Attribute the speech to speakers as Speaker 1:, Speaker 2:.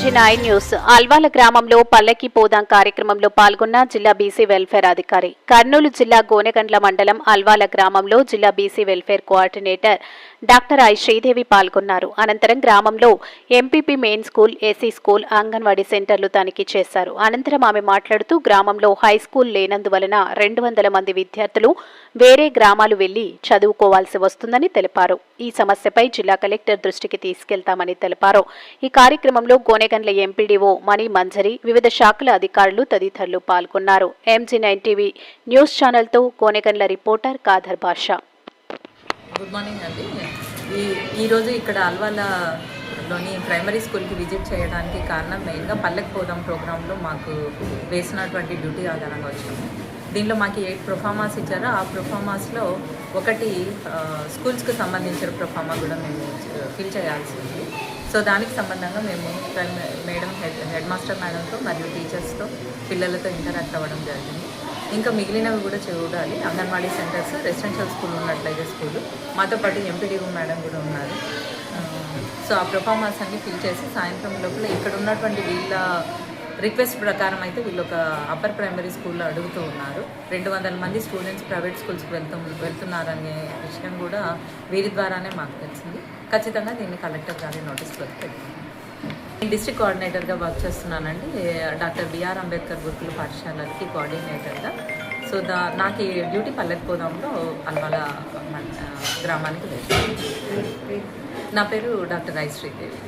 Speaker 1: MG nine news. Alwala గ్రామంలో పల్లకి పోదాం కార్యక్రమంలో పాల్గొన్న జిల్లా బీసీ వెల్ఫేర్ అధికారి. కర్నూలు జిల్లా గోనెగండ్ల మండలం అల్వాల గ్రామంలో జిల్లా BC welfare coordinator doctor I Sridevi పాల్గొన్నారు. అనంతరం గ్రామంలో MPP main school AC school anganwadi సెంటర్లు తనిఖీ చేశారు. అనంతరం ఆమె మాట్లాడుతూ గ్రామంలో హై స్కూల్ లేనందువలన రెండు వందల మంది విద్యార్థులు వేరే గ్రామాలు వెళ్ళి చదువుకోవాల్సి వస్తుందని తెలిపారు. ఈ సమస్యపై జిల్లా కలెక్టర్ దృష్టికి తీసుకెళ్తామని తెలిపారు. ఈ కార్యక్రమంలో గోనె గోనెగండ్ల ఎంపీడీఓ మణి మంజరి వివిధ శాఖల అధికారులు తదితరులు పాల్గొన్నారు. MG nine TV news ఛానల్తో Gonegandla reporter Khader Basha
Speaker 2: good morning అండి. ఈ ఈరోజు ఇక్కడ అల్వాలలోని ప్రైమరీ స్కూల్కి విజిట్ చేయడానికి కారణం మెయిన్గా పల్లెకి పోదాం ప్రోగ్రాంలో మాకు వేసినటువంటి డ్యూటీ ఆధారంగా వచ్చాము దీనిలో మాకు ఎయిట్ ప్రొఫామాస్ ఇచ్చారు. ఆ ప్రొఫామాస్లో ఒకటి స్కూల్స్కి సంబంధించిన ప్రొఫార్మా కూడా మేము ఫిల్ చేయాల్సి ఉంది. సో దానికి సంబంధంగా మేము మేడం హెడ్ హెడ్ మాస్టర్ మేడంతో మరియు టీచర్స్తో పిల్లలతో ఇంటరాక్ట్ అవ్వడం జరిగింది. ఇంకా మిగిలినవి కూడా చూడాలి. అంగన్వాడీ సెంటర్స్ రెసిడెన్షియల్ స్కూల్ ఉన్నట్లయితే స్కూల్. మాతో పాటు ఎంపీడీఓ మేడం కూడా ఉన్నారు. సో ఆ ప్రొఫార్మర్స్ అన్ని ఫిల్ చేసి సాయంత్రం లోపల ఇక్కడ ఉన్నటువంటి వీళ్ళ రిక్వెస్ట్ ప్రకారం అయితే వీళ్ళు ఒక అప్పర్ ప్రైమరీ స్కూల్లో అడుగుతూ ఉన్నారు. రెండు వందల మంది స్టూడెంట్స్ ప్రైవేట్ స్కూల్స్కి వెళ్తూ వెళ్తున్నారనే విషయం కూడా వీరి ద్వారానే మాకు తెలిసింది. ఖచ్చితంగా దీన్ని కలెక్టర్ గారి నోటీస్లోకి పెట్టాను నేను డిస్ట్రిక్ట్ కోఆర్డినేటర్గా వర్క్ చేస్తున్నానండి. డాక్టర్ బిఆర్ అంబేద్కర్ గురుకుల పాఠశాలకి కోఆర్డినేటర్గా. సో దా నాకు ఈ డ్యూటీ పల్లెకపోదాంలో అల్వాల గ్రామానికి వెళ్ళాను. నా పేరు డాక్టర్ ఐ శ్రీదేవి